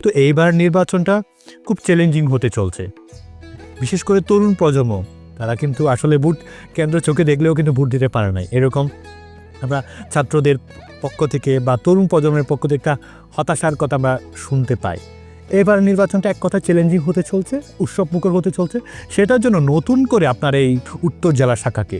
তো এইবার নির্বাচনটা খুব চ্যালেঞ্জিং হতে চলছে। বিশেষ করে তরুণ প্রজন্ম, তারা কিন্তু আসলে ভোট কেন্দ্র চোখে দেখলেও কিন্তু ভোট দিতে পারে নাই। এরকম আমরা ছাত্রদের পক্ষ থেকে বা তরুণ প্রজন্মের পক্ষ থেকে একটা হতাশার কথা আমরা শুনতে পাই। এবার নির্বাচনটা এক কথা চ্যালেঞ্জিং হতে চলছে, উৎসব মুখর হতে চলছে। সেটার জন্য নতুন করে আপনার এই উত্তর জেলা শাখাকে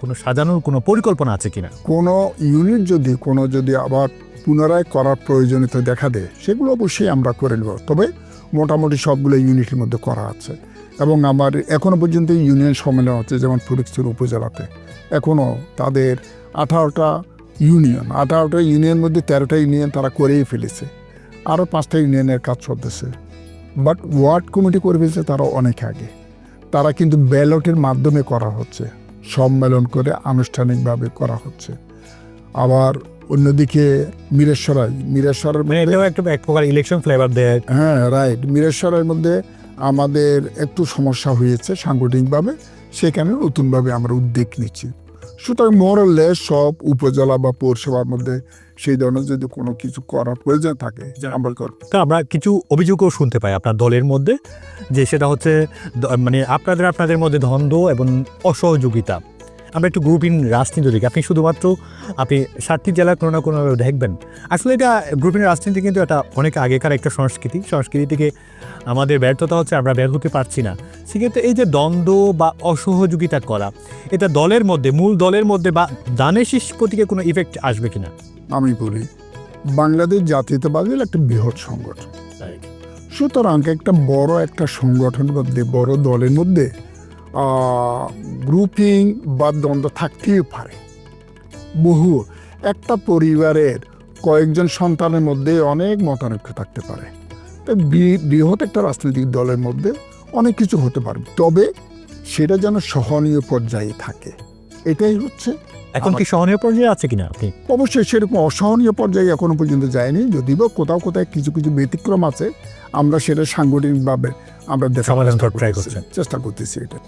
কোনো সাজানোর কোনো পরিকল্পনা আছে কিনা? কোনো ইউনিট যদি, কোনো যদি আবার পুনরায় করার প্রয়োজনীয়তা দেখা দেয়, সেগুলো অবশ্যই আমরা করে নেব। তবে মোটামুটি সবগুলো ইউনিটের মধ্যে করা আছে। এবং আমার এখনও পর্যন্ত ইউনিয়ন সম্মেলন হচ্ছে যেমন ফরিদপুর উপজেলাতে। এখনও তাদের আঠারোটা ইউনিয়ন, আঠারোটা ইউনিয়নের মধ্যে তেরোটা ইউনিয়ন তারা করেই ফেলেছে। আরও পাঁচটা ইউনিয়নের কাজ চলতেছে। বাট ওয়ার্ড কমিটি করে ফেলছে তারা অনেক আগে। তারা কিন্তু ব্যালটের মাধ্যমে করা হচ্ছে। সম্মেলন করে আনুষ্ঠানিকভাবে করা হচ্ছে। আবার অন্যদিকে মিরেশ্বরাই মিরেশ্বরের মানে এটাও একটা এক প্রকার ইলেকশন ফ্লেভার দেয়। হ্যাঁ রাইট মিরেশ্বরের মধ্যে আমাদের একটু সমস্যা হয়েছে সাংগঠনিকভাবে সেখানে নতুনভাবে আমরা উদ্যোগ নিচ্ছি। সুতরাং মরলে সব উপজেলা বা পৌরসভার মধ্যে সেই ধরনের যদি কোনো কিছু করার প্রয়োজন থাকে আমরা করব তো আমরা কিছু অভিযোগও শুনতে পাই আপনার দলের মধ্যে যে সেটা হচ্ছে মানে আপনাদের আপনাদের মধ্যে দ্বন্দ্ব এবং অসহযোগিতা। আমরা একটু গ্রুপ ইন রাজনীতি দেখি। আপনি শুধুমাত্র আপনি সাতটি জেলা কোনো না কোনোভাবে দেখবেন। আসলে এটা গ্রুপ ইন রাজনীতি কিন্তু এটা অনেক আগেকার একটা সংস্কৃতি। সংস্কৃতি থেকে আমাদের ব্যর্থতা হচ্ছে আমরা বের হতে পারছি না। সেক্ষেত্রে এই যে দ্বন্দ্ব বা অসহযোগিতা করা এটা দলের মধ্যে মূল দলের মধ্যে বা দানের শীষ প্রতীকে কোনো ইফেক্ট আসবে কিনা? আমি বলি বাংলাদেশ জাতীয়তাবাদী হলো একটা বৃহৎ সংগঠন। সুতরাং একটা বড় একটা সংগঠনের মধ্যে বড় দলের মধ্যে গ্রুপিং বা দ্বন্দ্ব থাকতেই পারে। বহু, একটা পরিবারের কয়েকজন সন্তানের মধ্যে অনেক মতানৈক্য থাকতে পারে। বৃহৎ একটা রাজনৈতিক দলের মধ্যে অনেক কিছু হতে পারে। তবে সেটা যেন সহনীয় পর্যায়ে থাকে। এটাই হচ্ছে। এখন কি সহনীয় পর্যায়ে আছে কিনা আপনি? অবশ্যই সেরকম অসহনীয় পর্যায়ে এখনও পর্যন্ত যায়নি। যদি বা কোথাও কোথায় কিছু কিছু ব্যতিক্রম আছে আমরা সেটা সাংগঠনিকভাবে আমরা দেখা। চেষ্টা করতেছি এটা।